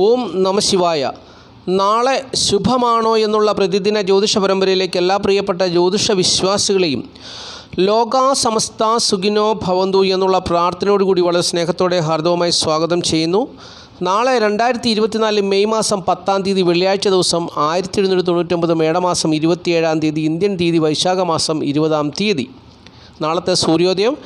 ഓം നമ ശിവായ. നാളെ ശുഭമാണോ എന്നുള്ള പ്രതിദിന ജ്യോതിഷ പരമ്പരയിലേക്ക് എല്ലാ പ്രിയപ്പെട്ട ജ്യോതിഷ വിശ്വാസികളെയും ലോകാ സമസ്ത സുഖിനോ ഭവന്തു എന്നുള്ള പ്രാർത്ഥനയോടുകൂടി വളരെ സ്നേഹത്തോടെ ഹാർദവമായി സ്വാഗതം ചെയ്യുന്നു. നാളെ രണ്ടായിരത്തി ഇരുപത്തിനാല് മെയ് മാസം പത്താം തീയതി വെള്ളിയാഴ്ച ദിവസം ആയിരത്തി എഴുന്നൂറ്റി തൊണ്ണൂറ്റൊമ്പത് മേടമാസം ഇരുപത്തിയേഴാം തീയതി ഇന്ത്യൻ തീയതി വൈശാഖ മാസം ഇരുപതാം തീയതി. നാളത്തെ സൂര്യോദയം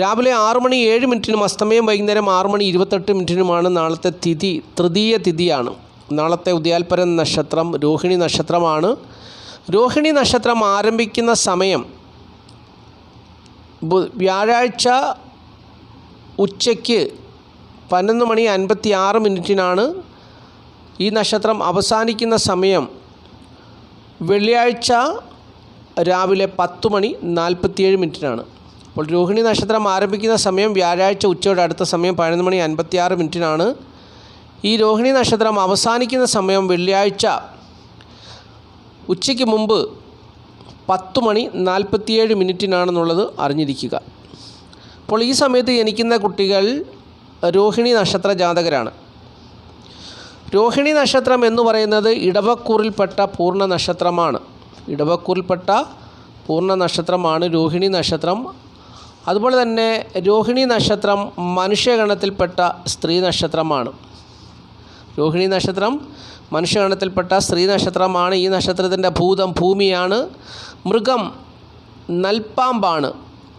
രാവിലെ ആറ് മണി ഏഴ് മിനിറ്റിനും അസ്തമയം വൈകുന്നേരം ആറ് മണി ഇരുപത്തെട്ട് മിനിറ്റിനുമാണ് നാളത്തെ തിഥി തൃതീയ തിഥിയാണ്. നാളത്തെ ഉദയാൽപരൻ നക്ഷത്രം രോഹിണി നക്ഷത്രമാണ്. രോഹിണി നക്ഷത്രം ആരംഭിക്കുന്ന സമയം വ്യാഴാഴ്ച ഉച്ചയ്ക്ക് പതിനൊന്ന് മണി അൻപത്തി ആറ് മിനിറ്റിനാണ്. ഈ നക്ഷത്രം അവസാനിക്കുന്ന സമയം വെള്ളിയാഴ്ച രാവിലെ പത്ത് മണി നാൽപ്പത്തിയേഴ് മിനിറ്റിനാണ്. അപ്പോൾ രോഹിണി നക്ഷത്രം ആരംഭിക്കുന്ന സമയം വ്യാഴാഴ്ച ഉച്ചയോടെ അടുത്ത സമയം പതിനൊന്ന് മണി അൻപത്തിയാറ് മിനിറ്റിനാണ്. ഈ രോഹിണി നക്ഷത്രം അവസാനിക്കുന്ന സമയം വെള്ളിയാഴ്ച ഉച്ചയ്ക്ക് മുമ്പ് പത്ത് മണി നാൽപ്പത്തിയേഴ് മിനിറ്റിനാണെന്നുള്ളത് അറിഞ്ഞിരിക്കുക. അപ്പോൾ ഈ സമയത്ത് ജനിക്കുന്ന കുട്ടികൾ രോഹിണി നക്ഷത്ര ജാതകരാണ്. രോഹിണി നക്ഷത്രം എന്ന് പറയുന്നത് ഇടവക്കൂറിൽപ്പെട്ട പൂർണ നക്ഷത്രമാണ്. ഇടവക്കൂറിൽപ്പെട്ട പൂർണ നക്ഷത്രമാണ് രോഹിണി നക്ഷത്രം അതുപോലെ തന്നെ രോഹിണി നക്ഷത്രം മനുഷ്യഗണത്തിൽപ്പെട്ട സ്ത്രീ നക്ഷത്രമാണ്. രോഹിണി നക്ഷത്രം മനുഷ്യഗണത്തിൽപ്പെട്ട സ്ത്രീ നക്ഷത്രമാണ്. ഈ നക്ഷത്രത്തിന്റെ ഭൂതം ഭൂമിയാണ്. മൃഗം നൽപ്പാമ്പാണ്.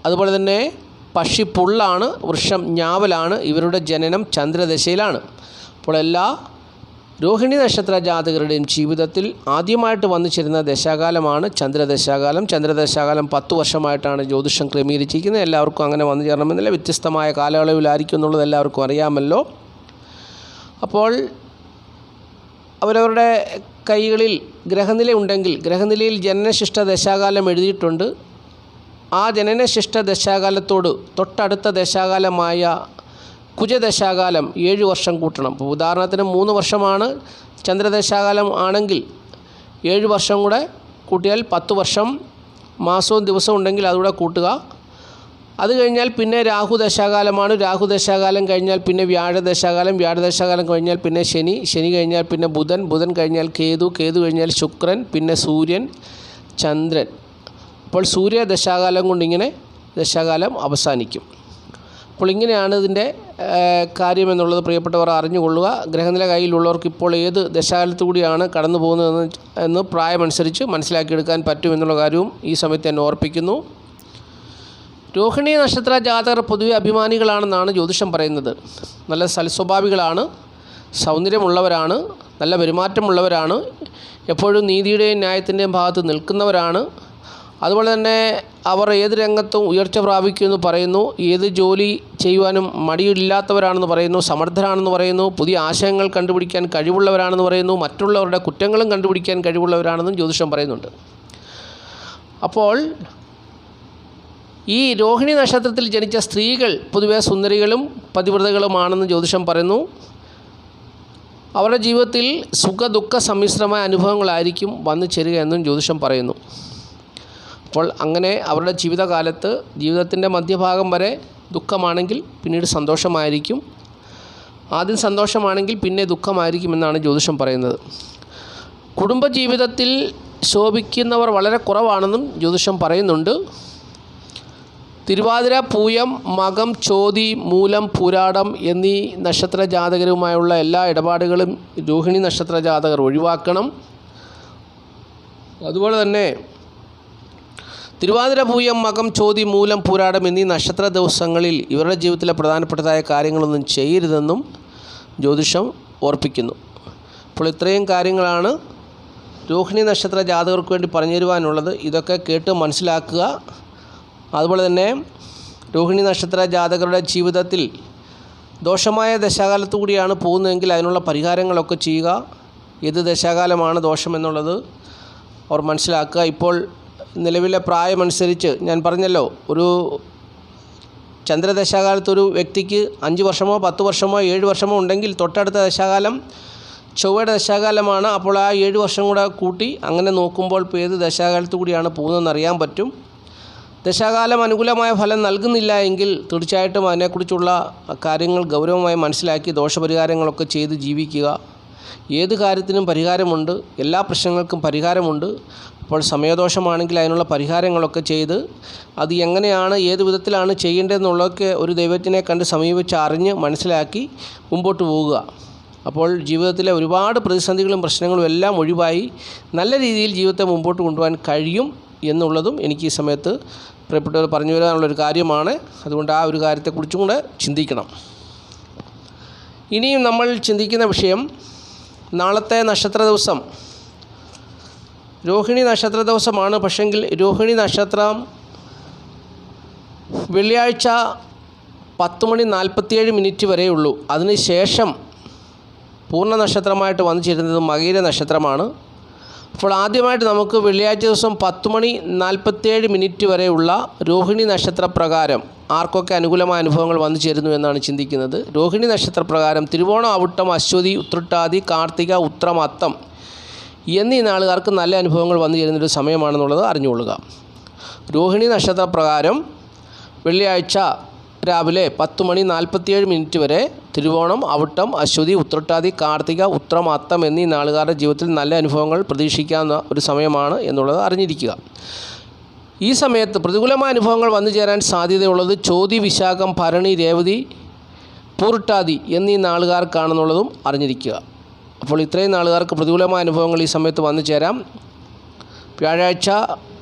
അതുപോലെ തന്നെ പക്ഷി പുള്ളാണ് വൃക്ഷം ഞാവലാണ്. ഇവരുടെ ജനനം ചന്ദ്രദശയിലാണ്. അപ്പോൾ എല്ലാ രോഹിണി നക്ഷത്ര ജാതകരുടെയും ജീവിതത്തിൽ ആദ്യമായിട്ട് വന്നു ചേരുന്ന ദശാകാലമാണ് ചന്ദ്രദശാകാലം. ചന്ദ്രദശാകാലം പത്ത് വർഷമായിട്ടാണ് ജ്യോതിഷം ക്രമീകരിച്ചിരിക്കുന്നത്. എല്ലാവർക്കും അങ്ങനെ വന്നു ചേരണമെന്നില്ല. വ്യത്യസ്തമായ കാലയളവിലായിരിക്കും എന്നുള്ളത് എല്ലാവർക്കും അറിയാമല്ലോ. അപ്പോൾ അവരവരുടെ കൈകളിൽ ഗ്രഹനില ഉണ്ടെങ്കിൽ ഗ്രഹനിലയിൽ ജനനശിഷ്ട ദശാകാലം എഴുതിയിട്ടുണ്ട്. ആ ജനനശിഷ്ട ദശാകാലത്തോട് തൊട്ടടുത്ത ദശാകാലമായ കുജദശാകാലം ഏഴ് വർഷം കൂട്ടണം. ഇപ്പോൾ ഉദാഹരണത്തിന് മൂന്ന് വർഷമാണ് ചന്ദ്രദശാകാലം ആണെങ്കിൽ ഏഴ് വർഷം കൂടെ കൂട്ടിയാൽ പത്ത് വർഷം മാസവും ദിവസവും ഉണ്ടെങ്കിൽ അതുകൂടെ കൂട്ടുക. അത് കഴിഞ്ഞാൽ പിന്നെ രാഹു ദശാകാലമാണ് രാഹു കഴിഞ്ഞാൽ പിന്നെ വ്യാഴദശാകാലം. വ്യാഴദശാകാലം കഴിഞ്ഞാൽ പിന്നെ ശനി. ശനി കഴിഞ്ഞാൽ പിന്നെ ബുധൻ. ബുധൻ കഴിഞ്ഞാൽ കേതു. കേതു കഴിഞ്ഞാൽ ശുക്രൻ. പിന്നെ സൂര്യൻ ചന്ദ്രൻ. അപ്പോൾ സൂര്യ ദശാകാലം കൊണ്ടിങ്ങനെ ദശാകാലം അവസാനിക്കും. അപ്പോൾ ഇങ്ങനെയാണ് ഇതിന്റെ കാര്യം എന്നുള്ളത് പ്രിയപ്പെട്ടവർ അറിഞ്ഞുകൊള്ളുക. ഗ്രഹനില കയ്യിലുള്ളവർക്ക് ഇപ്പോൾ ഏത് ദശാകാലത്തു കൂടിയാണ് കടന്നു പോകുന്നതെന്ന് എന്ന് പ്രായമനുസരിച്ച് മനസ്സിലാക്കിയെടുക്കാൻ പറ്റുമെന്നുള്ള കാര്യവും ഈ സമയത്ത് തന്നെ ഓർപ്പിക്കുന്നു. രോഹിണി നക്ഷത്ര ജാതകർ പൊതുവെ അഭിമാനികളാണെന്നാണ് ജ്യോതിഷം പറയുന്നത്. നല്ല സൽസ്വഭാവികളാണ് സൗന്ദര്യമുള്ളവരാണ് നല്ല പെരുമാറ്റമുള്ളവരാണ് എപ്പോഴും നീതിയുടെയും ന്യായത്തിന്റെയും ഭാഗത്ത് നിൽക്കുന്നവരാണ്. അതുപോലെ തന്നെ അവർ ഏത് രംഗത്തും ഉയർച്ച പ്രാപിക്കുമെന്ന് പറയുന്നു. ഏത് ജോലി ചെയ്യുവാനും മടിയില്ലാത്തവരാണെന്ന് പറയുന്നു. സമർത്ഥരാണെന്ന് പറയുന്നു. പുതിയ ആശയങ്ങൾ കണ്ടുപിടിക്കാൻ കഴിവുള്ളവരാണെന്ന് പറയുന്നു. മറ്റുള്ളവരുടെ കുറ്റങ്ങളും കണ്ടുപിടിക്കാൻ കഴിവുള്ളവരാണെന്നും ജ്യോതിഷം പറയുന്നുണ്ട്. അപ്പോൾ ഈ രോഹിണി നക്ഷത്രത്തിൽ ജനിച്ച സ്ത്രീകൾ പൊതുവെ സുന്ദരികളും പതിവ്രതകളുമാണെന്ന് ജ്യോതിഷം പറയുന്നു. അവരുടെ ജീവിതത്തിൽ സുഖ ദുഃഖ സമ്മിശ്രമായ അനുഭവങ്ങളായിരിക്കും വന്നു ചേരുക എന്നും ജ്യോതിഷം പറയുന്നു. അപ്പോൾ അങ്ങനെ അവരുടെ ജീവിതകാലത്ത് ജീവിതത്തിന്റെ മധ്യഭാഗം വരെ ദുഃഖമാണെങ്കിൽ പിന്നീട് സന്തോഷമായിരിക്കും. ആദ്യം സന്തോഷമാണെങ്കിൽ പിന്നെ ദുഃഖമായിരിക്കും എന്നാണ് ജ്യോതിഷം പറയുന്നത്. കുടുംബജീവിതത്തിൽ ശോഭിക്കുന്നവർ വളരെ കുറവാണെന്നും ജ്യോതിഷം പറയുന്നുണ്ട്. തിരുവാതിര പൂയം മകം ചോതി മൂലം പുരാടം എന്നീ നക്ഷത്ര ജാതകരുമായുള്ള എല്ലാ ഇടപാടുകളും രോഹിണി നക്ഷത്ര ജാതകർ ഒഴിവാക്കണം. അതുപോലെ തന്നെ തിരുവാതിര പൂയം മകം ചോതി മൂലം പൂരാടം എന്നീ നക്ഷത്ര ദിവസങ്ങളിൽ ഇവരുടെ ജീവിതത്തിലെ പ്രധാനപ്പെട്ടതായ കാര്യങ്ങളൊന്നും ചെയ്യരുതെന്നും ജ്യോതിഷം ഓർപ്പിക്കുന്നു. അപ്പോൾ ഇത്രയും കാര്യങ്ങളാണ് രോഹിണി നക്ഷത്ര ജാതകർക്ക് വേണ്ടി പറഞ്ഞു തരുവാനുള്ളത്. ഇതൊക്കെ കേട്ട് മനസ്സിലാക്കുക. അതുപോലെ തന്നെ രോഹിണി നക്ഷത്ര ജാതകരുടെ ജീവിതത്തിൽ ദോഷമായ ദശാകാലത്തു കൂടിയാണ് പോകുന്നതെങ്കിൽ അതിനുള്ള പരിഹാരങ്ങളൊക്കെ ചെയ്യുക. ഏത് ദശാകാലമാണ് ദോഷമെന്നുള്ളത് അവർ മനസ്സിലാക്കുക. ഇപ്പോൾ നിലവിലെ പ്രായമനുസരിച്ച് ഞാൻ പറഞ്ഞല്ലോ ഒരു ചന്ദ്രദശാകാലത്ത് ഒരു വ്യക്തിക്ക് അഞ്ച് വർഷമോ പത്ത് വർഷമോ ഏഴ് വർഷമോ ഉണ്ടെങ്കിൽ തൊട്ടടുത്ത ദശാകാലം ചൊവ്വയുടെ ദശാകാലമാണ്. അപ്പോൾ ആ ഏഴ് വർഷം കൂടെ കൂട്ടി അങ്ങനെ നോക്കുമ്പോൾ ഇപ്പോൾ ഏത് ദശാകാലത്ത് കൂടിയാണ് പോകുന്നതെന്ന് അറിയാൻ പറ്റും. ദശാകാലം അനുകൂലമായ ഫലം നൽകുന്നില്ല എങ്കിൽ തീർച്ചയായിട്ടും അതിനെക്കുറിച്ചുള്ള കാര്യങ്ങൾ ഗൗരവമായി മനസ്സിലാക്കി ദോഷപരിഹാരങ്ങളൊക്കെ ചെയ്ത് ജീവിക്കുക. ഏത് കാര്യത്തിനും പരിഹാരമുണ്ട്. എല്ലാ പ്രശ്നങ്ങൾക്കും പരിഹാരമുണ്ട്. അപ്പോൾ സമയദോഷമാണെങ്കിൽ അതിനുള്ള പരിഹാരങ്ങളൊക്കെ ചെയ്ത് അത് എങ്ങനെയാണ് ഏത് വിധത്തിലാണ് ചെയ്യേണ്ടതെന്നുള്ളതൊക്കെ ഒരു ദൈവത്തിനെ കണ്ട് സമീപിച്ച് അറിഞ്ഞ് മനസ്സിലാക്കി മുമ്പോട്ട് പോവുക. അപ്പോൾ ജീവിതത്തിലെ ഒരുപാട് പ്രതിസന്ധികളും പ്രശ്നങ്ങളും എല്ലാം ഒഴിവായി നല്ല രീതിയിൽ ജീവിതത്തെ മുമ്പോട്ട് കൊണ്ടുപോകാൻ കഴിയും എന്നുള്ളതും എനിക്ക് ഈ സമയത്ത് പ്രിയപ്പെട്ടവർ പറഞ്ഞു വരാനുള്ള ഒരു കാര്യമാണ്. അതുകൊണ്ട് ആ ഒരു കാര്യത്തെക്കുറിച്ചും കൂടെ ചിന്തിക്കണം. ഇനിയും നമ്മൾ ചിന്തിക്കുന്ന വിഷയം നാളത്തെ നക്ഷത്ര ദിവസം. രോഹിണി നക്ഷത്ര ദിവസമാണ്. പക്ഷെങ്കിൽ രോഹിണി നക്ഷത്രം വെള്ളിയാഴ്ച പത്ത് മണി നാൽപ്പത്തിയേഴ് മിനിറ്റ് വരെയുള്ളൂ അതിനുശേഷം അതിന് ശേഷം പൂർണ നക്ഷത്രമായിട്ട് വന്നു ചേരുന്നത് മകീര നക്ഷത്രമാണ്. അപ്പോൾ ആദ്യമായിട്ട് നമുക്ക് വെള്ളിയാഴ്ച ദിവസം പത്ത് മണി നാൽപ്പത്തിയേഴ് മിനിറ്റ് വരെയുള്ള രോഹിണി നക്ഷത്രപ്രകാരം ആർക്കൊക്കെ അനുകൂലമായ അനുഭവങ്ങൾ വന്നു ചേരുന്നു എന്നാണ് ചിന്തിക്കുന്നത്. രോഹിണി നക്ഷത്രപ്രകാരം തിരുവോണം അവിട്ടം അശ്വതി ഉത്രട്ടാതി കാർത്തിക ഉത്രം അത്തം എന്നീ നാളുകാർക്ക് നല്ല അനുഭവങ്ങൾ വന്നു ചേരുന്നൊരു സമയമാണെന്നുള്ളത് അറിഞ്ഞുകൊള്ളുക. രോഹിണി നക്ഷത്രപ്രകാരം വെള്ളിയാഴ്ച രാവിലെ പത്ത് മണി നാൽപ്പത്തിയേഴ് മിനിറ്റ് വരെ തിരുവോണം അവിട്ടം അശ്വതി ഉത്രട്ടാതി കാർത്തിക ഉത്രം അത്തം എന്നീ നാളുകാരുടെ ജീവിതത്തിൽ നല്ല അനുഭവങ്ങൾ പ്രതീക്ഷിക്കാവുന്ന ഒരു സമയമാണ് എന്നുള്ളത് അറിഞ്ഞിരിക്കുക. ഈ സമയത്ത് പ്രതികൂലമായ അനുഭവങ്ങൾ വന്നു ചേരാൻ സാധ്യതയുള്ളത് ചോതി വിശാഖം ഭരണി രേവതി പൂർട്ടാതി എന്നീ നാളുകാർക്കാണെന്നുള്ളതും അറിഞ്ഞിരിക്കുക. അപ്പോൾ ഇത്രയും നാളുകാർക്ക് പ്രതികൂലമായ അനുഭവങ്ങൾ ഈ സമയത്ത് വന്നു ചേരാം. വ്യാഴാഴ്ച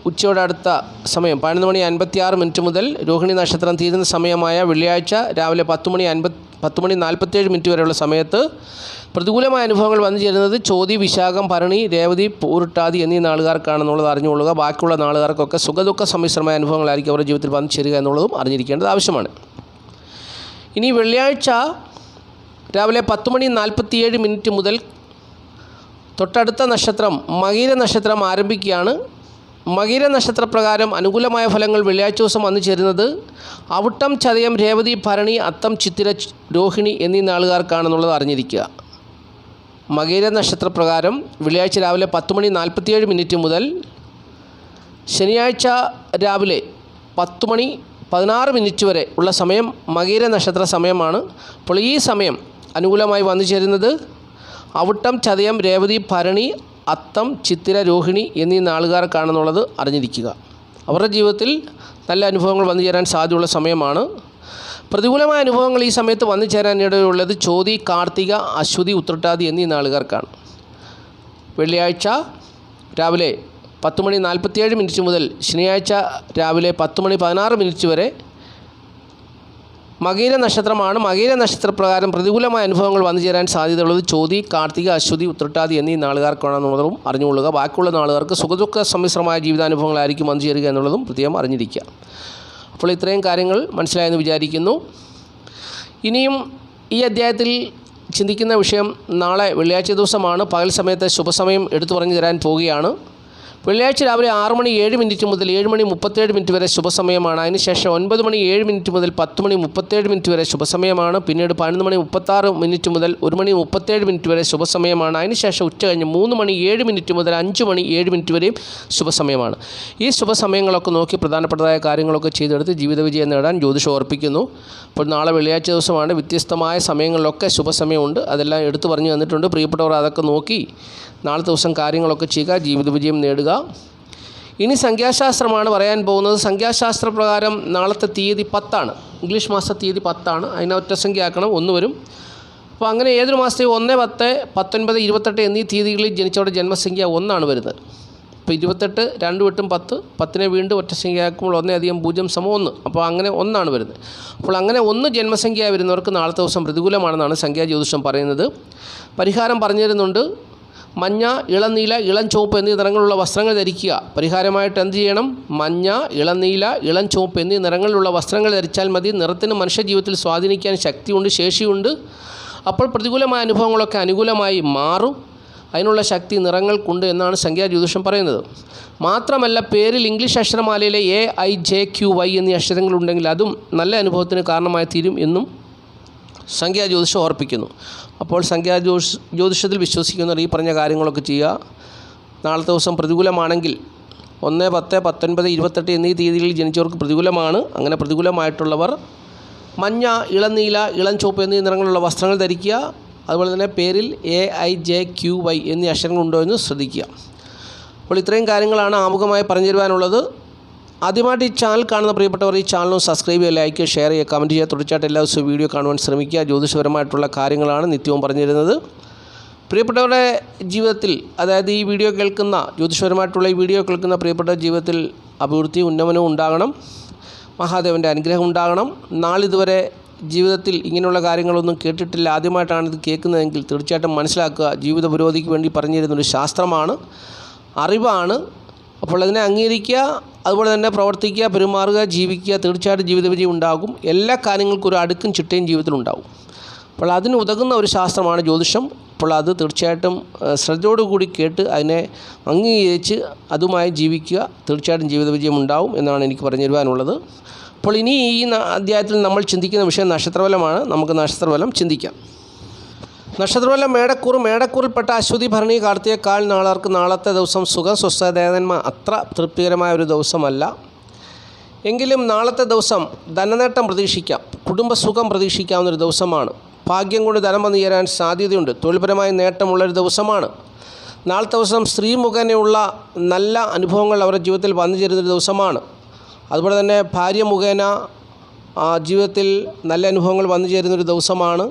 ഉച്ചയോടടുത്ത സമയം പതിനൊന്ന് മണി അൻപത്തിയാറ് മിനിറ്റ് മുതൽ രോഹിണി നക്ഷത്രം തീരുന്ന സമയമായ വെള്ളിയാഴ്ച രാവിലെ പത്ത് മണി അൻപത് പത്ത് മണി നാൽപ്പത്തേഴ് മിനിറ്റ് വരെയുള്ള സമയത്ത് പ്രതികൂലമായ അനുഭവങ്ങൾ വന്നു ചേരുന്നത് ചോതി വിശാഖം ഭരണി രേവതി പൂരിട്ടാതി എന്നീ നാളുകാർക്കാണെന്നുള്ളത് അറിഞ്ഞുകൊള്ളുക. ബാക്കിയുള്ള നാളുകാർക്കൊക്കെ സുഖദുഃഖ സമ്മിശ്രമായ അനുഭവങ്ങളായിരിക്കും അവരുടെ ജീവിതത്തിൽ വന്നു ചേരുക എന്നുള്ളതും അറിഞ്ഞിരിക്കേണ്ടത് ആവശ്യമാണ്. ഇനി വെള്ളിയാഴ്ച രാവിലെ പത്ത് മണി നാൽപ്പത്തിയേഴ് മിനിറ്റ് മുതൽ തൊട്ടടുത്ത നക്ഷത്രം മകീര നക്ഷത്രം ആരംഭിക്കുകയാണ്. മകീര നക്ഷത്രപ്രകാരം അനുകൂലമായ ഫലങ്ങൾ വെള്ളിയാഴ്ച ദിവസം വന്നു ചേരുന്നത്. അവിട്ടം ചതയം രേവതി ഭരണി അത്തം ചിത്തിര രോഹിണി എന്നീ നാളുകാർക്കാണെന്നുള്ളത് അറിഞ്ഞിരിക്കുക. മകീര നക്ഷത്രപ്രകാരം വെള്ളിയാഴ്ച രാവിലെ പത്ത് മണി നാൽപ്പത്തിയേഴ് മിനിറ്റ് മുതൽ ശനിയാഴ്ച രാവിലെ പത്ത് മണി പതിനാറ് മിനിറ്റ് വരെ ഉള്ള സമയം മകീര നക്ഷത്ര സമയമാണ്. അപ്പോൾ ഈ സമയം അനുകൂലമായി വന്നു ചേരുന്നത്. അവിട്ടം ചതയം രേവതി ഭരണി അത്തം ചിത്തിര രോഹിണി എന്നീ നാളുകാർക്കാണെന്നുള്ളത് അറിഞ്ഞിരിക്കുക. അവരുടെ ജീവിതത്തിൽ നല്ല അനുഭവങ്ങൾ വന്നു ചേരാൻ സാധ്യതയുള്ള സമയമാണ്. പ്രതികൂലമായ അനുഭവങ്ങൾ ഈ സമയത്ത് വന്നു ചേരാനിടയുള്ളത് ചോതി കാർത്തിക അശ്വതി ഉത്രട്ടാതി എന്നീ നാളുകാർക്കാണ് വെള്ളിയാഴ്ച രാവിലെ പത്ത് മണി നാൽപ്പത്തിയേഴ് മിനിറ്റ് മുതൽ ശനിയാഴ്ച രാവിലെ പത്ത് മണി പതിനാറ് മിനിറ്റ് വരെ മകീര നക്ഷത്രമാണ്. മകീര നക്ഷത്രപ്രകാരം പ്രതികൂലമായ അനുഭവങ്ങൾ വന്നു ചേരാൻ സാധ്യതയുള്ളത് ചോതി കാർത്തിക അശ്വതി ഉത്രട്ടാതി എന്നീ നാളുകാർക്കാണെന്നുള്ളതും അറിഞ്ഞുകൊള്ളുക. ബാക്കിയുള്ള നാളുകാർക്ക് സുഖദുഃഖ സമ്മിശ്രമായ ജീവിതാനുഭവങ്ങളായിരിക്കും വന്നു ചേരുക എന്നുള്ളതും പ്രത്യേകം അറിഞ്ഞിരിക്കുക. അപ്പോൾ ഇത്രയും കാര്യങ്ങൾ മനസ്സിലായെന്ന് വിചാരിക്കുന്നു. ഇനിയും ഈ അധ്യായത്തിൽ ചിന്തിക്കുന്ന വിഷയം നാളെ വെള്ളിയാഴ്ച ദിവസമാണ്. പകൽ സമയത്തെ ശുഭസമയം എടുത്തു പറഞ്ഞു തരാൻ പോവുകയാണ്. വെള്ളിയാഴ്ച രാവിലെ ആറ് മണി ഏഴ് മിനിറ്റ് മുതൽ ഏഴ് മണി മുപ്പത്തേഴ് മിനിറ്റ് വരെ ശുഭസമയമാണ്. അതിനുശേഷം ഒൻപത് മണി ഏഴ് മിനിറ്റ് മുതൽ പത്ത് മണി മുപ്പത്തേഴ് മിനിറ്റ് വരെ ശുഭസമയമാണ്. പിന്നീട് പതിനൊന്ന് മണി മുപ്പത്താറ് മിനിറ്റ് മുതൽ ഒരു മണി മുപ്പത്തേഴ് മിനിറ്റ് വരെ ശുഭസമയമാണ്. അതിനുശേഷം ഉച്ച കഴിഞ്ഞ് മൂന്ന് മണി ഏഴ് മിനിറ്റ് മുതൽ അഞ്ച് മണി ഏഴ് മിനിറ്റ് വരെയും ശുഭസമയമാണ്. ഈ ശുഭസമയങ്ങളൊക്കെ നോക്കി പ്രധാനപ്പെട്ടതായ കാര്യങ്ങളൊക്കെ ചെയ്തെടുത്ത് ജീവിത വിജയം നേടാൻ ജ്യോതിഷം ഓർപ്പിക്കുന്നു. അപ്പോൾ നാളെ വെള്ളിയാഴ്ച ദിവസമാണ് വ്യത്യസ്തമായ സമയങ്ങളിലൊക്കെ ശുഭസമയമുണ്ട്. അതെല്ലാം എടുത്തു പറഞ്ഞു തന്നിട്ടുണ്ട്. പ്രിയപ്പെട്ടവർ അതൊക്കെ നോക്കി നാളത്തെ ദിവസം കാര്യങ്ങളൊക്കെ ചെയ്യുക ജീവിത വിജയം നേടുക. ഇനി സംഖ്യാശാസ്ത്രമാണ് പറയാൻ പോകുന്നത്. സംഖ്യാശാസ്ത്ര പ്രകാരം നാളത്തെ തീയതി പത്താണ്. ഇംഗ്ലീഷ് മാസ തീയതി പത്താണ്. അതിനെ ഒറ്റ സംഖ്യ ആക്കണം ഒന്ന് വരും. അപ്പോൾ അങ്ങനെ ഏതൊരു മാസത്തെയും ഒന്ന് പത്ത് പത്തൊൻപത് ഇരുപത്തെട്ട് എന്നീ തീയതികളിൽ ജനിച്ചവരുടെ ജന്മസംഖ്യ ഒന്നാണ് വരുന്നത്. ഇപ്പോൾ ഇരുപത്തെട്ട് രണ്ട് വെട്ടും പത്ത് പത്തിനെ വീണ്ടും ഒറ്റ സംഖ്യ ആക്കുമ്പോൾ ഒന്നേ അധികം പൂജ്യം സമം ഒന്ന്. അപ്പോൾ അങ്ങനെ ഒന്നാണ് വരുന്നത്. അപ്പോൾ അങ്ങനെ ഒന്ന് ജന്മസംഖ്യ വരുന്നവർക്ക് നാളത്തെ ദിവസം പ്രതികൂലമാണെന്നാണ് സംഖ്യാ ജ്യോതിഷം പറയുന്നത്. പരിഹാരം പറഞ്ഞു തരുന്നുണ്ട്. മഞ്ഞ ഇളനീല ഇളം ചുവപ്പ് എന്നീ നിറങ്ങളുള്ള വസ്ത്രങ്ങൾ ധരിക്കുക. പരിഹാരമായിട്ട് എന്ത് ചെയ്യണം? മഞ്ഞ ഇളനീല ഇളം ചുവപ്പ് എന്നീ നിറങ്ങളിലുള്ള വസ്ത്രങ്ങൾ ധരിച്ചാൽ മതി. നിറത്തിന് മനുഷ്യജീവിതത്തിൽ സ്വാധീനിക്കാൻ ശക്തിയുണ്ട് ശേഷിയുണ്ട്. അപ്പോൾ പ്രതികൂലമായ അനുഭവങ്ങളൊക്കെ അനുകൂലമായി മാറും. അതിനുള്ള ശക്തി നിറങ്ങൾക്കുണ്ട് എന്നാണ് സംഖ്യാ ജ്യോതിഷം പറയുന്നത്. മാത്രമല്ല പേരിൽ English അക്ഷരമാലയിലെ A I J Q Y എന്നീ അക്ഷരങ്ങളുണ്ടെങ്കിൽ അതും നല്ല അനുഭവത്തിന് കാരണമായി തീരും എന്നും സംഖ്യാ ജ്യോതിഷം ഓർപ്പിക്കുന്നു. അപ്പോൾ സംഖ്യാ ജ്യോതിഷ ജ്യോതിഷത്തിൽ വിശ്വസിക്കുന്നവർ ഈ പറഞ്ഞ കാര്യങ്ങളൊക്കെ ചെയ്യുക. നാളത്തെ ദിവസം പ്രതികൂലമാണെങ്കിൽ ഒന്ന് പത്ത് പത്തൊൻപത് ഇരുപത്തെട്ട് എന്നീ തീയതികളിൽ ജനിച്ചവർക്ക് പ്രതികൂലമാണ്. അങ്ങനെ പ്രതികൂലമായിട്ടുള്ളവർ മഞ്ഞ ഇളനീല ഇളം ചുവപ്പ് എന്നീ നിറങ്ങളുള്ള വസ്ത്രങ്ങൾ ധരിക്കുക. അതുപോലെ തന്നെ പേരിൽ A I J Q Y എന്നീ അക്ഷരങ്ങളുണ്ടോ എന്ന് ശ്രദ്ധിക്കുക. അപ്പോൾ ഇത്രയും കാര്യങ്ങളാണ് ആമുഖമായി പറഞ്ഞു തരുവാനുള്ളത് ആദ്യമായിട്ട് ഈ ചാനൽ കാണുന്ന പ്രിയപ്പെട്ടവർ ഈ ചാനലും സബ്സ്ക്രൈബ് ചെയ്യുക ലൈക്ക് ഷെയർ ചെയ്യുക കമന്റ് ചെയ്യുക. തുടർച്ചയായിട്ട് എല്ലാ ദിവസവും വീഡിയോ കാണുവാൻ ശ്രമിക്കുക. ജ്യോതിഷപരമായിട്ടുള്ള കാര്യങ്ങളാണ് നിത്യവും പറഞ്ഞിരുന്നത്. പ്രിയപ്പെട്ടവരുടെ ജീവിതത്തിൽ അതായത് ഈ വീഡിയോ കേൾക്കുന്ന ജ്യോതിഷപരമായിട്ടുള്ള ഈ വീഡിയോ കേൾക്കുന്ന പ്രിയപ്പെട്ട ജീവിതത്തിൽ അഭിവൃദ്ധി ഉന്നമനവും ഉണ്ടാകണം. മഹാദേവന്റെ അനുഗ്രഹം ഉണ്ടാകണം. നാളിതുവരെ ജീവിതത്തിൽ ഇങ്ങനെയുള്ള കാര്യങ്ങളൊന്നും കേട്ടിട്ടില്ല. ആദ്യമായിട്ടാണ് ഇത് കേൾക്കുന്നതെങ്കിൽ തീർച്ചയായിട്ടും മനസ്സിലാക്കുക. ജീവിത പുരോഗതിക്ക് വേണ്ടി പറഞ്ഞിരുന്നൊരു ശാസ്ത്രമാണ്. അറിവാണ്. അപ്പോൾ അതിനെ അംഗീകരിക്കുക അതുപോലെ തന്നെ പ്രവർത്തിക്കുക പെരുമാറുക ജീവിക്കുക തീർച്ചയായിട്ടും ജീവിത വിജയം ഉണ്ടാകും. എല്ലാ കാര്യങ്ങൾക്കും ഒരു അടുക്കും ചിട്ടയും ജീവിതത്തിൽ ഉണ്ടാകും. അപ്പോൾ അതിന് ഉതകുന്ന ഒരു ശാസ്ത്രമാണ് ജ്യോതിഷം. അപ്പോൾ അത് തീർച്ചയായിട്ടും ശ്രദ്ധയോടുകൂടി കേട്ട് അതിനെ അംഗീകരിച്ച് അതുമായി ജീവിക്കുക തീർച്ചയായിട്ടും ജീവിത വിജയം ഉണ്ടാവും എന്നാണ് എനിക്ക് പറഞ്ഞു തരുവാനുള്ളത്. അപ്പോൾ ഇനി ഈ അധ്യായത്തിൽ നമ്മൾ ചിന്തിക്കുന്ന വിഷയം നക്ഷത്രഫലമാണ്. നമുക്ക് നക്ഷത്രഫലം ചിന്തിക്കാം. നക്ഷത്രഫലം മേടക്കൂർ മേടക്കൂറിൽപ്പെട്ട അശ്വതി ഭരണി കാർത്തിക കാൽ നാളർക്ക് നാളത്തെ ദിവസം സുഖം അത്ര തൃപ്തികരമായ ഒരു ദിവസമല്ല. എങ്കിലും നാളത്തെ ദിവസം ധനനേട്ടം പ്രതീക്ഷിക്കാം കുടുംബസുഖം പ്രതീക്ഷിക്കാവുന്ന ഒരു ദിവസമാണ്. ഭാഗ്യം കൊണ്ട് ധനം വന്നു ചേരാൻ സാധ്യതയുണ്ട് തൊഴിൽപരമായ നേട്ടമുള്ളൊരു ദിവസമാണ്. നാളത്തെ ദിവസം സ്ത്രീ മുഖേനയുള്ള നല്ല അനുഭവങ്ങൾ അവരുടെ ജീവിതത്തിൽ വന്നു ചേരുന്നൊരു ദിവസമാണ്. അതുപോലെ തന്നെ ഭാര്യ മുഖേന ജീവിതത്തിൽ നല്ല അനുഭവങ്ങൾ വന്നു ചേരുന്നൊരു ദിവസമാണ്.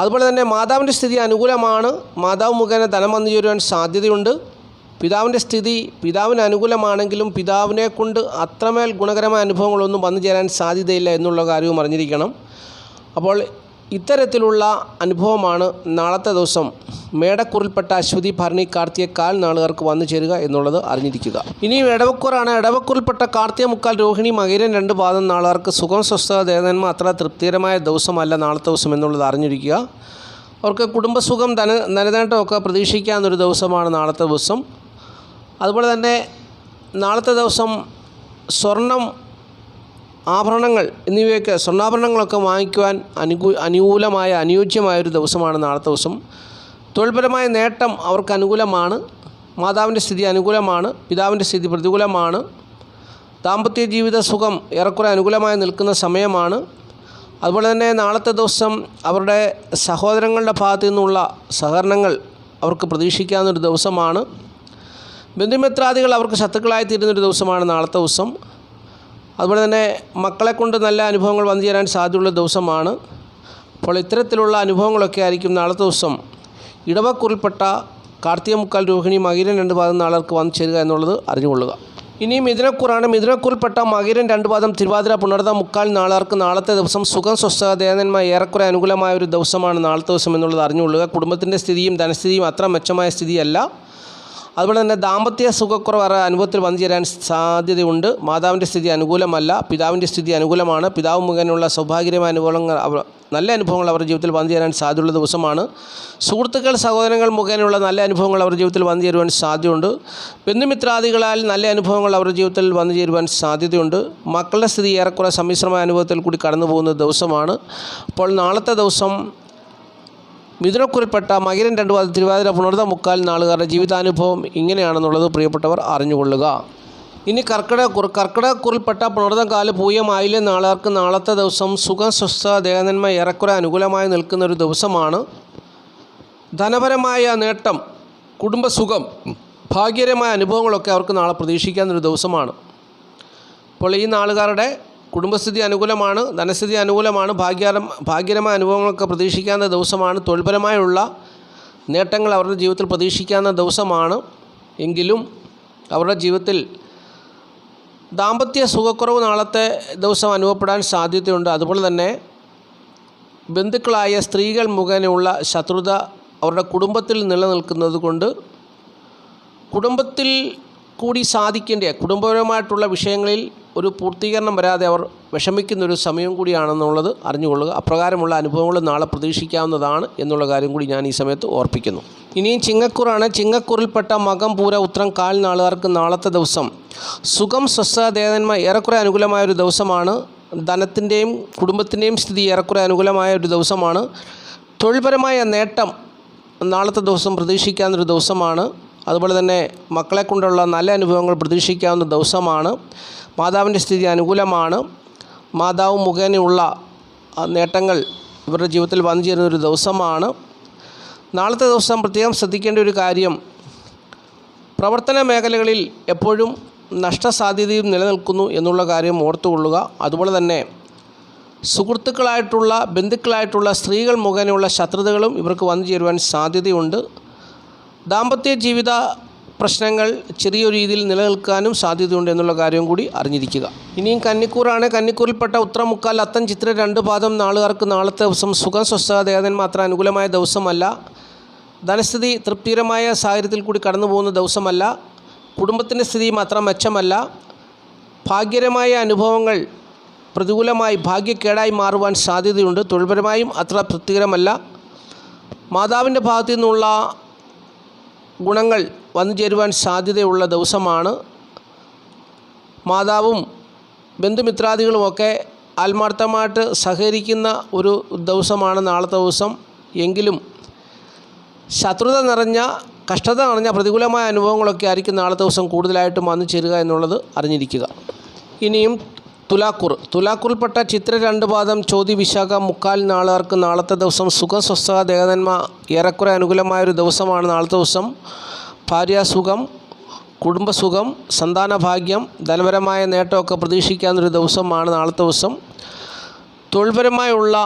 അതുപോലെ തന്നെ മാതാവിന്റെ സ്ഥിതി അനുകൂലമാണ്. മാതാവ് മുഖേന ധനം വന്നു ചേരുവാൻ സാധ്യതയുണ്ട്. പിതാവിന്റെ സ്ഥിതി പിതാവിന് അനുകൂലമാണെങ്കിലും പിതാവിനെ കൊണ്ട് അത്രമേൽ ഗുണകരമായ അനുഭവങ്ങളൊന്നും വന്നു ചേരാൻ സാധ്യതയില്ല എന്നുള്ള കാര്യവും അറിഞ്ഞിരിക്കണം. അപ്പോൾ ഇത്തരത്തിലുള്ള അനുഭവമാണ് നാളത്തെ ദിവസം മേടക്കൂറിൽപ്പെട്ട അശ്വതി ഭരണി കാർത്തിക കാൽ നാളുകാർക്ക് വന്നു ചേരുക എന്നുള്ളത് അറിഞ്ഞിരിക്കുക. ഇനിയും ഇടവക്കൂറാണ് ഇടവക്കൂറിൽപ്പെട്ട കാർത്തിക മുക്കാൽ രോഹിണി മകരൻ രണ്ട് പാദം നാളുകാർക്ക് സുഖം സ്വസ്ഥത ദേവന്മാർ അത്ര തൃപ്തികരമായ ദിവസമല്ല നാളത്തെ ദിവസം എന്നുള്ളത് അറിഞ്ഞിരിക്കുക. അവർക്ക് കുടുംബസുഖം ധന ധനനേട്ടമൊക്കെ പ്രതീക്ഷിക്കാവുന്നൊരു ദിവസമാണ് നാളത്തെ ദിവസം. അതുപോലെ തന്നെ നാളത്തെ ദിവസം സ്വർണം ആഭരണങ്ങൾ എന്നിവയൊക്കെ സ്വർണാഭരണങ്ങളൊക്കെ വാങ്ങിക്കുവാൻ അനുകൂ അനുകൂലമായ അനുയോജ്യമായ ഒരു ദിവസമാണ് നാളത്തെ ദിവസം. തൊഴിൽപരമായ നേട്ടം അവർക്ക് അനുകൂലമാണ്. മാതാവിന്റെ സ്ഥിതി അനുകൂലമാണ്. പിതാവിന്റെ സ്ഥിതി പ്രതികൂലമാണ്. ദാമ്പത്യ ജീവിത സുഖം ഏറെക്കുറെ അനുകൂലമായി നിൽക്കുന്ന സമയമാണ്. അതുപോലെ തന്നെ നാളത്തെ ദിവസം അവരുടെ സഹോദരങ്ങളുടെ ഭാഗത്തു നിന്നുള്ള സഹകരണങ്ങൾ അവർക്ക് പ്രതീക്ഷിക്കാവുന്നൊരു ദിവസമാണ്. ബന്ധുമിത്രാദികൾ അവർക്ക് ശത്രുക്കളായി തീരുന്നൊരു ദിവസമാണ് നാളത്തെ ദിവസം. അതുപോലെ തന്നെ മക്കളെ കൊണ്ട് നല്ല അനുഭവങ്ങൾ വന്നു ചേരാൻ സാധ്യതയുള്ള ദിവസമാണ്. അപ്പോൾ ഇത്തരത്തിലുള്ള അനുഭവങ്ങളൊക്കെ ആയിരിക്കും നാളത്തെ ദിവസം. ഇടവക്കുറിൽപ്പെട്ട കാർത്തിക മുക്കാൽ രോഹിണി മകിരൻ രണ്ട് പാദം നാളുകൾക്ക് വന്നു ചേരുക എന്നുള്ളത് അറിഞ്ഞുകൊള്ളുക. ഇനി മിഥുനക്കുറാണ് മിഥുനക്കുറിൽപ്പെട്ട മകിരൻ രണ്ട് പാദം തിരുവാതിര പുണർത മുക്കാൽ നാളുകാർക്ക് നാളത്തെ ദിവസം സുഖം സ്വസ്ഥത ദേവന്മാർ ഏറെക്കുറെ അനുകൂലമായ ഒരു ദിവസമാണ് നാളത്തെ ദിവസം എന്നുള്ളത് അറിഞ്ഞുകൊള്ളുക. കുടുംബത്തിന്റെ സ്ഥിതിയും ധനസ്ഥിതിയും അത്ര മെച്ചമായ സ്ഥിതിയല്ല. അതുപോലെ തന്നെ ദാമ്പത്യ സുഖക്കുറവ് അനുഭവത്തിൽ വന്നു ചേരാൻ സാധ്യതയുണ്ട്. മാതാവിന്റെ സ്ഥിതി അനുകൂലമല്ല. പിതാവിന്റെ സ്ഥിതി അനുകൂലമാണ്. പിതാവ് മുഖേനയുള്ള സൗഭാഗ്യമായ അനുഭവങ്ങൾ അവർ നല്ല അനുഭവങ്ങൾ അവരുടെ ജീവിതത്തിൽ വന്നു ചേരാൻ സാധ്യതയുള്ള ദിവസമാണ്. സുഹൃത്തുക്കൾ സഹോദരങ്ങൾ മുഖേനയുള്ള നല്ല അനുഭവങ്ങൾ അവരുടെ ജീവിതത്തിൽ വന്നു ചേരുവാൻ സാധ്യതയുണ്ട്. ബന്ധുമിത്രാദികളാൽ നല്ല അനുഭവങ്ങൾ അവരുടെ ജീവിതത്തിൽ വന്നു ചേരുവാൻ സാധ്യതയുണ്ട്. മക്കളുടെ സ്ഥിതി ഏറെക്കുറെ സമ്മിശ്രമായ അനുഭവത്തിൽ കൂടി കടന്നു പോകുന്ന ദിവസമാണ്. അപ്പോൾ നാളത്തെ ദിവസം മിഥുനക്കുറിൽപ്പെട്ട മകരൻ രണ്ട് പാദം തിരുവാതിര പുണർത മുക്കാൽ നാളുകാരുടെ ജീവിതാനുഭവം ഇങ്ങനെയാണെന്നുള്ളത് പ്രിയപ്പെട്ടവർ അറിഞ്ഞുകൊള്ളുക. ഇനി കർക്കിടകക്കുറി കർക്കിടകക്കുറിൽപ്പെട്ട പുണർതം കാൽ പൂയമായിലെ നാളുകാർക്ക് നാളത്തെ ദിവസം സുഖം സ്വസ്ഥ ദേഹനന്മ ഏറെക്കുറെ അനുകൂലമായി നിൽക്കുന്ന ഒരു ദിവസമാണ്. ധനപരമായ നേട്ടം കുടുംബസുഖം ഭാഗ്യകരമായ അനുഭവങ്ങളൊക്കെ അവർക്ക് നാളെ പ്രതീക്ഷിക്കാവുന്നൊരു ദിവസമാണ്. അപ്പോൾ ഈ നാളുകാരുടെ കുടുംബസ്ഥിതി അനുകൂലമാണ് ധനസ്ഥിതി അനുകൂലമാണ് ഭാഗ്യകരം ഭാഗ്യകരമായ അനുഭവങ്ങളൊക്കെ പ്രതീക്ഷിക്കാവുന്ന ദിവസമാണ് തൊഴിൽപരമായുള്ള നേട്ടങ്ങൾ അവരുടെ ജീവിതത്തിൽ പ്രതീക്ഷിക്കാവുന്ന ദിവസമാണ്. എങ്കിലും അവരുടെ ജീവിതത്തിൽ ദാമ്പത്യ സുഖക്കുറവ് നാളത്തെ ദിവസം അനുഭവപ്പെടാൻ സാധ്യതയുണ്ട്. അതുപോലെ തന്നെ ബന്ധുക്കളായ സ്ത്രീകൾ മുഖേനയുള്ള ശത്രുത അവരുടെ കുടുംബത്തിൽ നിലനിൽക്കുന്നത് കൊണ്ട് കുടുംബത്തിൽ കൂടി സാധിക്കേണ്ട കുടുംബപരമായിട്ടുള്ള വിഷയങ്ങളിൽ ഒരു പൂർത്തീകരണം വരാതെ അവർ വിഷമിക്കുന്നൊരു സമയം കൂടിയാണെന്നുള്ളത് അറിഞ്ഞുകൊള്ളുക. അപ്രകാരമുള്ള അനുഭവങ്ങൾ നാളെ പ്രതീക്ഷിക്കാവുന്നതാണ് എന്നുള്ള കാര്യം കൂടി ഞാൻ ഈ സമയത്ത് ഓർപ്പിക്കുന്നു. ഇനിയും ചിങ്ങക്കൂറാണ്. ചിങ്ങക്കൂറിൽപ്പെട്ട മകം പൂര ഉത്രം കാൽ നാളുകാർക്ക് നാളത്തെ ദിവസം. സുഖം സ്വസ്ഥ ദേവന്മ ഏറെക്കുറെ അനുകൂലമായ ഒരു ദിവസമാണ്. ധനത്തിന്റെയും കുടുംബത്തിന്റെയും സ്ഥിതി ഏറെക്കുറെ അനുകൂലമായ ഒരു ദിവസമാണ്. തൊഴിൽപരമായ നേട്ടം നാളത്തെ ദിവസം പ്രതീക്ഷിക്കാവുന്നൊരു ദിവസമാണ്. അതുപോലെ തന്നെ മക്കളെ കൊണ്ടുള്ള നല്ല അനുഭവങ്ങൾ പ്രതീക്ഷിക്കാവുന്ന ദിവസമാണ്. മാതാവിന്റെ സ്ഥിതി അനുകൂലമാണ്. മാതാവ് മുഖേനയുള്ള നേട്ടങ്ങൾ ഇവരുടെ ജീവിതത്തിൽ വന്നു ചേരുന്ന ഒരു ദിവസമാണ്. നാളത്തെ ദിവസം പ്രത്യേകം ശ്രദ്ധിക്കേണ്ട ഒരു കാര്യം പ്രവർത്തന മേഖലകളിൽ എപ്പോഴും നഷ്ടസാധ്യതയും നിലനിൽക്കുന്നു എന്നുള്ള കാര്യം ഓർത്തുകൊള്ളുക. അതുപോലെ തന്നെ സുഹൃത്തുക്കളായിട്ടുള്ള ബന്ധുക്കളായിട്ടുള്ള സ്ത്രീകൾ മുഖേനയുള്ള ശത്രുതകളും ഇവർക്ക് വന്നു ചേരുവാൻ സാധ്യതയുണ്ട്. ദാമ്പത്യ ജീവിത പ്രശ്നങ്ങൾ ചെറിയ രീതിയിൽ നിലനിൽക്കാനും സാധ്യതയുണ്ട് എന്നുള്ള കാര്യം കൂടി അറിഞ്ഞിരിക്കുക. ഇനിയും കന്നിക്കൂറാണ്. കന്നിക്കൂറിൽപ്പെട്ട ഉത്തരമുക്കാൽ അത്തം ചിത്ര രണ്ട് പാദം നാളുകാർക്ക് നാളത്തെ ദിവസം സുഖം സ്വസ്ഥത ദേഹത്തിന് മാത്രം അനുകൂലമായ ദിവസമല്ല. ധനസ്ഥിതി തൃപ്തികരമായ സാഹചര്യത്തിൽ കൂടി കടന്നു പോകുന്ന ദിവസമല്ല. കുടുംബത്തിന്റെ സ്ഥിതി മാത്രം മെച്ചമല്ല. ഭാഗ്യകരമായ അനുഭവങ്ങൾ പ്രതികൂലമായി ഭാഗ്യക്കേടായി മാറുവാൻ സാധ്യതയുണ്ട്. തൊഴിൽപരമായും അത്ര തൃപ്തികരമല്ല. മാതാവിന്റെ ഭാഗത്തു നിന്നുള്ള ഗുണങ്ങൾ വന്നു ചേരുവാൻ സാധ്യതയുള്ള ദിവസമാണ്. മാതാവും ബന്ധുമിത്രാദികളുമൊക്കെ ആത്മാർത്ഥമായിട്ട് സഹകരിക്കുന്ന ഒരു ദിവസമാണ് നാളത്തെ ദിവസം. എങ്കിലും ശത്രുത നിറഞ്ഞ കഷ്ടത നിറഞ്ഞ പ്രതികൂലമായ അനുഭവങ്ങളൊക്കെ ആയിരിക്കും നാളത്തെ ദിവസം കൂടുതലായിട്ടും വന്നു ചേരുക എന്നുള്ളത് അറിഞ്ഞിരിക്കുക. ഇനിയും തുലാക്കൂർ. തുലാക്കൂറിൽപ്പെട്ട ചിത്ര രണ്ട് പാദം ചോതി വിശാഖ മുക്കാൽ നാളുകാർക്ക് നാളത്തെ ദിവസം സുഖസ്വസ്ഥ സ്വസ്ഥത ദേവതന്മ ഏറെക്കുറെ അനുകൂലമായൊരു ദിവസമാണ് നാളത്തെ ദിവസം. ഭാര്യാസുഖം കുടുംബസുഖം സന്താനഭാഗ്യം ധനപരമായ നേട്ടമൊക്കെ പ്രതീക്ഷിക്കാവുന്നൊരു ദിവസമാണ് നാളത്തെ ദിവസം. തൊഴിൽപരമായുള്ള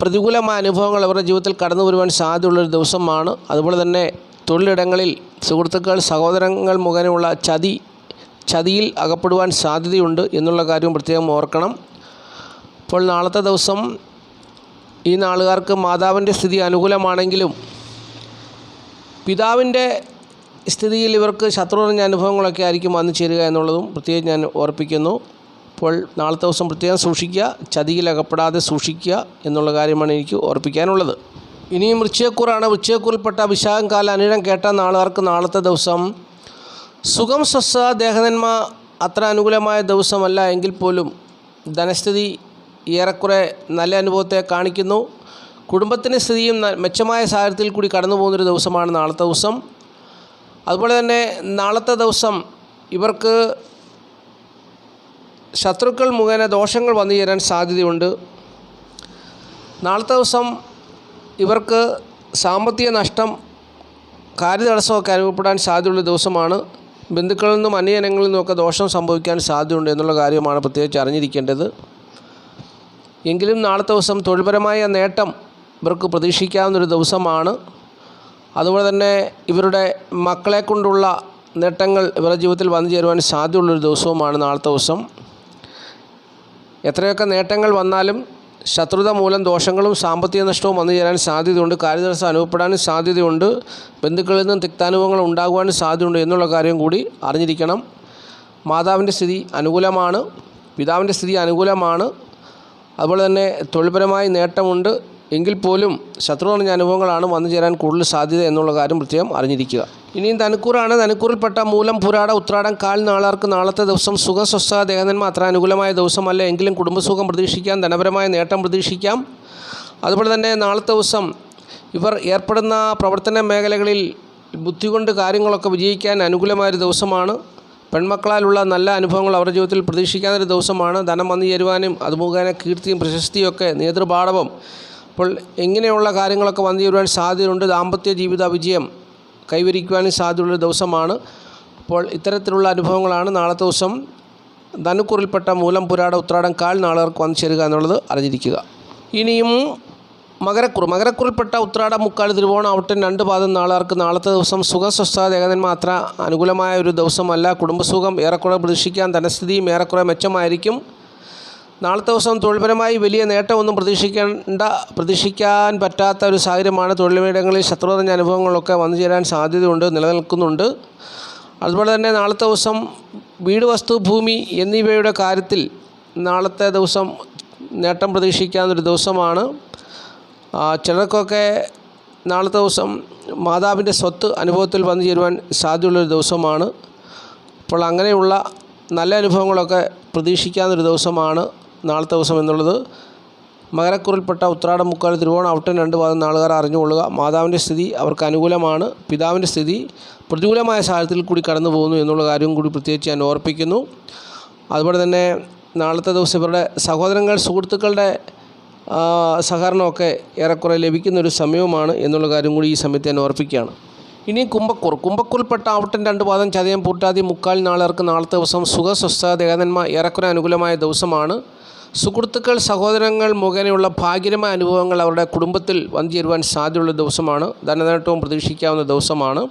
പ്രതികൂലമായ അനുഭവങ്ങൾ അവരുടെ ജീവിതത്തിൽ കടന്നു വരുവാൻ സാധ്യതയുള്ളൊരു ദിവസമാണ്. അതുപോലെ തന്നെ തൊഴിലിടങ്ങളിൽ സുഹൃത്തുക്കൾ സഹോദരങ്ങൾ മുഖേനയുള്ള ചതി ചതിയിൽ അകപ്പെടുവാൻ സാധ്യതയുണ്ട് എന്നുള്ള കാര്യം പ്രത്യേകം ഓർക്കണം. അപ്പോൾ നാളത്തെ ദിവസം ഈ നാളുകാർക്ക് മാതാവിന്റെ സ്ഥിതി അനുകൂലമാണെങ്കിലും പിതാവിന്റെ സ്ഥിതിയിൽ ഇവർക്ക് ശത്രുറിഞ്ഞ അനുഭവങ്ങളൊക്കെ ആയിരിക്കും വന്നു ചേരുക എന്നുള്ളതും പ്രത്യേകം ഞാൻ ഓർപ്പിക്കുന്നു. അപ്പോൾ നാളത്തെ ദിവസം പ്രത്യേകം സൂക്ഷിക്കുക ചതിയിൽ അകപ്പെടാതെ സൂക്ഷിക്കുക എന്നുള്ള കാര്യമാണ് എനിക്ക് ഓർപ്പിക്കാനുള്ളത്. ഇനിയും വൃശ്ചയക്കൂറാണ് വൃശ്ചയക്കൂറിൽപ്പെട്ട വിശാഖം കാല അനിഴം കേട്ട നാളുകാർക്ക് നാളത്തെ ദിവസം സുഖം സ്വസ്ഥ ദേഹനന്മ അത്ര അനുകൂലമായ ദിവസമല്ല എങ്കിൽ പോലും ധനസ്ഥിതി ഏറെക്കുറെ നല്ല അനുഭവത്തെ കാണിക്കുന്നു. കുടുംബത്തിന്റെ സ്ഥിതിയും മെച്ചമായ സാഹചര്യത്തിൽ കൂടി കടന്നു പോകുന്നൊരു ദിവസമാണ് നാളത്തെ ദിവസം. അതുപോലെ തന്നെ നാളത്തെ ദിവസം ഇവർക്ക് ശത്രുക്കൾ മുഖേന ദോഷങ്ങൾ വന്നു ചേരാൻ സാധ്യതയുണ്ട്. നാളത്തെ ദിവസം ഇവർക്ക് സാമ്പത്തിക നഷ്ടം കാര്യതടസ്സമൊക്കെ അനുഭവപ്പെടാൻ സാധ്യതയുള്ള ദിവസമാണ്. ബന്ധുക്കളിൽ നിന്നും അന്യജനങ്ങളിൽ നിന്നുമൊക്കെ ദോഷം സംഭവിക്കാൻ സാധ്യതയുണ്ട് എന്നുള്ള കാര്യമാണ് പ്രത്യേകിച്ച് അറിഞ്ഞിരിക്കേണ്ടത്. എങ്കിലും നാളത്തെ ദിവസം തൊഴിൽപരമായ നേട്ടം ഇവർക്ക് പ്രതീക്ഷിക്കാവുന്നൊരു ദിവസമാണ്. അതുപോലെ തന്നെ ഇവരുടെ മക്കളെ കൊണ്ടുള്ള നേട്ടങ്ങൾ ഇവരുടെ ജീവിതത്തിൽ വന്നു ചേരുവാൻ സാധ്യതയുള്ളൊരു ദിവസവുമാണ് നാളത്തെ ദിവസം. എത്രയൊക്കെ നേട്ടങ്ങൾ വന്നാലും ശത്രുത മൂലം ദോഷങ്ങളും സാമ്പത്തിക നഷ്ടവും വന്നു ചേരാൻ സാധ്യതയുണ്ട്. കാര്യതടസ്സം അനുഭവപ്പെടാനും സാധ്യതയുണ്ട്. ബന്ധുക്കളിൽ നിന്നും തിക്താനുഭവങ്ങൾ ഉണ്ടാകുവാനും സാധ്യതയുണ്ട് എന്നുള്ള കാര്യം കൂടി അറിഞ്ഞിരിക്കണം. മാതാവിന്റെ സ്ഥിതി അനുകൂലമാണ്. പിതാവിന്റെ സ്ഥിതി അനുകൂലമാണ്. അതുപോലെ തന്നെ തൊഴിൽപരമായി നേട്ടമുണ്ട്. എങ്കിൽ പോലും ശത്രു നിറഞ്ഞ അനുഭവങ്ങളാണ് വന്നു ചേരാൻ കൂടുതൽ സാധ്യത എന്നുള്ള കാര്യം പ്രത്യേകം അറിഞ്ഞിരിക്കുക. ഇനിയും ധനുക്കൂറാണ്. ധനുക്കൂറിൽപ്പെട്ട മൂലം പുരാട ഉത്രാടം കാൽ നാളാർക്ക് നാളത്തെ ദിവസം സുഖം സ്വസ്ഥ ദേഹനന്മ അത്ര അനുകൂലമായ ദിവസമല്ല. എങ്കിലും കുടുംബസുഖം പ്രതീക്ഷിക്കാം. ധനപരമായ നേട്ടം പ്രതീക്ഷിക്കാം. അതുപോലെ തന്നെ നാളത്തെ ദിവസം ഇവർ ഏർപ്പെടുന്ന പ്രവർത്തന മേഖലകളിൽ ബുദ്ധി കൊണ്ട് കാര്യങ്ങളൊക്കെ വിജയിക്കാൻ അനുകൂലമായൊരു ദിവസമാണ്. പെൺമക്കളാലുള്ള നല്ല അനുഭവങ്ങൾ അവരുടെ ജീവിതത്തിൽ പ്രതീക്ഷിക്കാവുന്നൊരു ദിവസമാണ്. ധനം വന്നു ചേരുവാനും അതുമുഖേന കീർത്തിയും പ്രശസ്തിയും ഒക്കെ നേതൃപാടവം അപ്പോൾ എങ്ങനെയുള്ള കാര്യങ്ങളൊക്കെ വന്നു ചേരുവാൻ സാധ്യതയുണ്ട്. ദാമ്പത്യ ജീവിത വിജയം കൈവരിക്കുവാനും സാധ്യതയുള്ള ദിവസമാണ്. അപ്പോൾ ഇത്തരത്തിലുള്ള അനുഭവങ്ങളാണ് നാളത്തെ ദിവസം ധനുക്കുറിൽപ്പെട്ട മൂലം പുരാട ഉത്രാടം കാൽ നാളുകൾക്ക് വന്നു ചേരുക എന്നുള്ളത് അറിഞ്ഞിരിക്കുക. ഇനിയും മകരക്കുറി മകരക്കുറിൽപ്പെട്ട ഉത്രാട മുക്കാൽ തിരുവോണം ഔട്ടൻ രണ്ട് പാദം നാളുകാർക്ക് നാളത്തെ ദിവസം സുഖസ്വസ്ഥത സ്വസ്ഥ ദേഹനന്മ അത്ര അനുകൂലമായ ഒരു ദിവസമല്ല. കുടുംബസുഖം ഏറെക്കുറെ പ്രതീക്ഷിക്കാൻ ധനസ്ഥിതിയും ഏറെക്കുറെ മെച്ചമായിരിക്കും. നാളത്തെ ദിവസം തൊഴിൽപരമായി വലിയ നേട്ടമൊന്നും പ്രതീക്ഷിക്കേണ്ട പ്രതീക്ഷിക്കാൻ പറ്റാത്ത ഒരു സാഹചര്യമാണ് തൊഴിലിടങ്ങളിൽ ശത്രു നിറഞ്ഞ അനുഭവങ്ങളൊക്കെ വന്നു ചേരാൻ സാധ്യതയുണ്ട് നിലനിൽക്കുന്നുണ്ട്. അതുപോലെ തന്നെ നാളത്തെ ദിവസം വീട് വസ്തു ഭൂമി എന്നിവയുടെ കാര്യത്തിൽ നാളത്തെ ദിവസം നേട്ടം പ്രതീക്ഷിക്കാവുന്നൊരു ദിവസമാണ്. ചിലർക്കൊക്കെ നാളത്തെ ദിവസം മാതാവിന്റെ സ്വത്ത് അനുഭവത്തിൽ വന്നു ചേരുവാൻ സാധ്യതയുള്ളൊരു ദിവസമാണ്. അപ്പോൾ അങ്ങനെയുള്ള നല്ല അനുഭവങ്ങളൊക്കെ പ്രതീക്ഷിക്കാവുന്നൊരു ദിവസമാണ്. നാളത്തെ ദിവസം എന്നുള്ളത് മകരക്കുറിൽപ്പെട്ട ഉത്രാടം മുക്കാൽ തിരുവോണം ഔട്ടൻ രണ്ട് പാദം നാളുകാർ അറിഞ്ഞുകൊള്ളുക. മാതാവിന്റെ സ്ഥിതി അവർക്ക് അനുകൂലമാണ്. പിതാവിന്റെ സ്ഥിതി പ്രതികൂലമായ സാഹചര്യത്തിൽ കൂടി കടന്നു പോകുന്നു എന്നുള്ള കാര്യവും കൂടി പ്രത്യേകിച്ച് ഞാൻ ഓർപ്പിക്കുന്നു. അതുപോലെ തന്നെ നാളത്തെ ദിവസം ഇവരുടെ സഹോദരങ്ങൾ സുഹൃത്തുക്കളുടെ സഹകരണമൊക്കെ ഏറെക്കുറെ ലഭിക്കുന്ന ഒരു സമയവുമാണ് എന്നുള്ള കാര്യം കൂടി ഈ സമയത്ത് ഞാൻ ഓർപ്പിക്കുകയാണ്. ഇനി കുംഭക്കൂർ കുംഭക്കൂറിൽപ്പെട്ട ആവട്ടൻ രണ്ട് പാദം ചതയം പൂട്ടാതി മുക്കാൽ നാളുകാർക്ക് നാളത്തെ ദിവസം സുഖസ്വസ്ഥ ദേഹനന്മ ഏറെക്കുറെ അനുകൂലമായ ദിവസമാണ്. സുഹൃത്തുക്കൾ സഹോദരങ്ങൾ മുഖേനയുള്ള ഭാഗ്യകരമായ അനുഭവങ്ങൾ അവരുടെ കുടുംബത്തിൽ വന്നു ചേരുവാൻ സാധ്യതയുള്ള ദിവസമാണ്. ധനനേട്ടവും പ്രതീക്ഷിക്കാവുന്ന ദിവസമാണ്.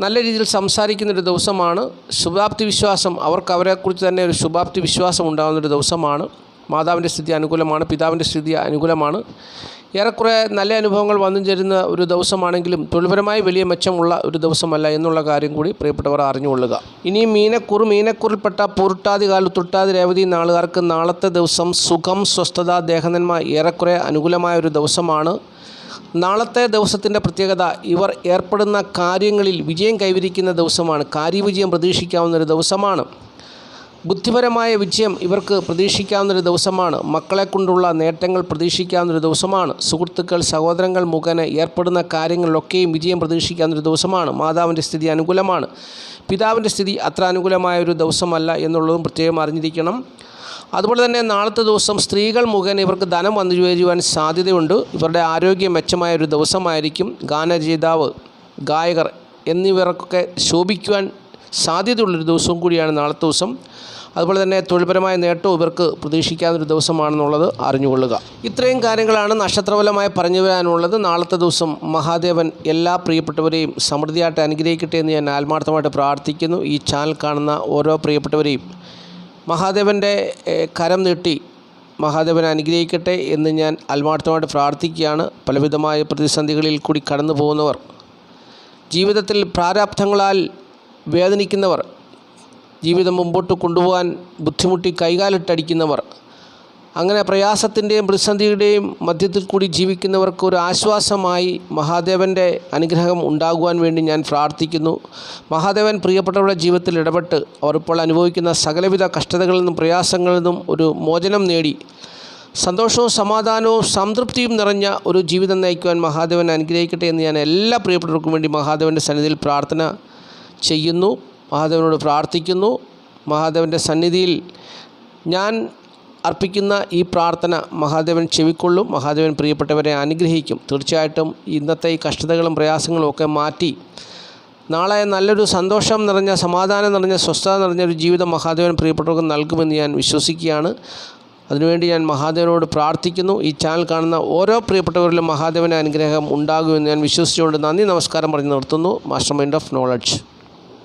നല്ല രീതിയിൽ സംസാരിക്കുന്നൊരു ദിവസമാണ്. ശുഭാപ്തി വിശ്വാസം അവർക്ക് അവരെക്കുറിച്ച് തന്നെ ഒരു ശുഭാപ്തി വിശ്വാസം ഉണ്ടാകുന്നൊരു ദിവസമാണ്. മാതാവിന്റെ സ്ഥിതി അനുകൂലമാണ് പിതാവിന്റെ സ്ഥിതി അനുകൂലമാണ്. ഏറെക്കുറെ നല്ല അനുഭവങ്ങൾ വന്നു ചേരുന്ന ഒരു ദിവസമാണെങ്കിലും തൊഴിൽപരമായി വലിയ മെച്ചമുള്ള ഒരു ദിവസമല്ല എന്നുള്ള കാര്യം കൂടി പ്രിയപ്പെട്ടവർ അറിഞ്ഞുകൊള്ളുക. ഇനി മീനക്കുറ് മീനക്കുറിൽപ്പെട്ട പൊരുട്ടാതി കാലു തൊട്ടാതി രേവതി നാളുകാർക്ക് നാളത്തെ ദിവസം സുഖം സ്വസ്ഥത ദേഹനന്മ ഏറെക്കുറെ അനുകൂലമായ ഒരു ദിവസമാണ്. നാളത്തെ ദിവസത്തിന്റെ പ്രത്യേകത ഇവർ ഏർപ്പെടുന്ന കാര്യങ്ങളിൽ വിജയം കൈവരിക്കുന്ന ദിവസമാണ്. കാര്യവിജയം പ്രതീക്ഷിക്കാവുന്ന ഒരു ദിവസമാണ്. ബുദ്ധിപരമായ വിജയം ഇവർക്ക് പ്രതീക്ഷിക്കാവുന്നൊരു ദിവസമാണ്. മക്കളെ കൊണ്ടുള്ള നേട്ടങ്ങൾ പ്രതീക്ഷിക്കാവുന്നൊരു ദിവസമാണ്. സുഹൃത്തുക്കൾ സഹോദരങ്ങൾ മുഖേന ഏർപ്പെടുന്ന കാര്യങ്ങളിലൊക്കെയും വിജയം പ്രതീക്ഷിക്കാവുന്നൊരു ദിവസമാണ്. മാതാവിന്റെ സ്ഥിതി അനുകൂലമാണ്. പിതാവിന്റെ സ്ഥിതി അത്ര അനുകൂലമായ ഒരു ദിവസമല്ല എന്നുള്ളതും പ്രത്യേകം അറിഞ്ഞിരിക്കണം. അതുപോലെ തന്നെ നാളത്തെ ദിവസം സ്ത്രീകൾ മുഖേന ഇവർക്ക് ധനം വന്നു ചേരുവാൻ സാധ്യതയുണ്ട്. ഇവരുടെ ആരോഗ്യം മെച്ചമായ ഒരു ദിവസമായിരിക്കും. ഗാനരചയിതാവ് ഗായകർ എന്നിവർക്കൊക്കെ ശോഭിക്കുവാൻ സാധ്യതയുള്ളൊരു ദിവസവും കൂടിയാണ് നാളത്തെ ദിവസം. അതുപോലെ തന്നെ തൊഴിൽപരമായ നേട്ടവും ഇവർക്ക് പ്രതീക്ഷിക്കാവുന്നൊരു ദിവസമാണെന്നുള്ളത് അറിഞ്ഞുകൊള്ളുക. ഇത്രയും കാര്യങ്ങളാണ് നക്ഷത്രഫലമായി പറഞ്ഞു വരാനുള്ളത്. നാളത്തെ ദിവസം മഹാദേവൻ എല്ലാ പ്രിയപ്പെട്ടവരെയും സമൃദ്ധിയായിട്ട് അനുഗ്രഹിക്കട്ടെ എന്ന് ഞാൻ ആത്മാർത്ഥമായിട്ട് പ്രാർത്ഥിക്കുന്നു. ഈ ചാനൽ കാണുന്ന ഓരോ പ്രിയപ്പെട്ടവരെയും മഹാദേവന്റെ കരം നീട്ടി മഹാദേവൻ അനുഗ്രഹിക്കട്ടെ എന്ന് ഞാൻ ആത്മാർത്ഥമായിട്ട് പ്രാർത്ഥിക്കുകയാണ്. പലവിധമായ പ്രതിസന്ധികളിൽ കൂടി കടന്നു പോകുന്നവർ ജീവിതത്തിൽ പ്രാരാബ്ധങ്ങളാൽ വേദനിക്കുന്നവർ ജീവിതം മുമ്പോട്ട് കൊണ്ടുപോകാൻ ബുദ്ധിമുട്ടി കൈകാലിട്ടടിക്കുന്നവർ അങ്ങനെ പ്രയാസത്തിന്റെയും പ്രതിസന്ധിയുടെയും മധ്യത്തിൽ കൂടി ജീവിക്കുന്നവർക്ക് ഒരു ആശ്വാസമായി മഹാദേവന്റെ അനുഗ്രഹം ഉണ്ടാകുവാൻ വേണ്ടി ഞാൻ പ്രാർത്ഥിക്കുന്നു. മഹാദേവൻ പ്രിയപ്പെട്ടവരുടെ ജീവിതത്തിൽ ഇടപെട്ട് അവർ ഇപ്പോൾ അനുഭവിക്കുന്ന സകലവിധ കഷ്ടതകളിൽ നിന്നും പ്രയാസങ്ങളിൽ നിന്നും ഒരു മോചനം നേടി. സന്തോഷവും സമാധാനവും സംതൃപ്തിയും നിറഞ്ഞ ഒരു ജീവിതം നയിക്കുവാൻ മഹാദേവൻ അനുഗ്രഹിക്കട്ടെ എന്ന് ഞാൻ എല്ലാ പ്രിയപ്പെട്ടവർക്കും വേണ്ടി മഹാദേവന്റെ സന്നിധിയിൽ പ്രാർത്ഥന ചെയ്യുന്നു. മഹാദേവനോട് പ്രാർത്ഥിക്കുന്നു. മഹാദേവന്റെ സന്നിധിയിൽ ഞാൻ അർപ്പിക്കുന്ന ഈ പ്രാർത്ഥന മഹാദേവൻ ചെവിക്കൊള്ളും. മഹാദേവൻ പ്രിയപ്പെട്ടവരെ അനുഗ്രഹിക്കും. തീർച്ചയായിട്ടും ഇന്നത്തെ ഈ കഷ്ടതകളും പ്രയാസങ്ങളും ഒക്കെ മാറ്റി നാളെ നല്ലൊരു സന്തോഷം നിറഞ്ഞ സമാധാനം നിറഞ്ഞ സ്വസ്ഥത നിറഞ്ഞ ഒരു ജീവിതം മഹാദേവൻ പ്രിയപ്പെട്ടവർക്ക് നൽകുമെന്ന് ഞാൻ വിശ്വസിക്കുകയാണ്. അതിനുവേണ്ടി ഞാൻ മഹാദേവനോട് പ്രാർത്ഥിക്കുന്നു. ഈ ചാനൽ കാണുന്ന ഓരോ പ്രിയപ്പെട്ടവരിലും മഹാദേവന്റെ അനുഗ്രഹം ഉണ്ടാകുമെന്ന് ഞാൻ വിശ്വസിച്ചുകൊണ്ട് നന്ദി നമസ്കാരം പറഞ്ഞു നിർത്തുന്നു. Master mind of knowledge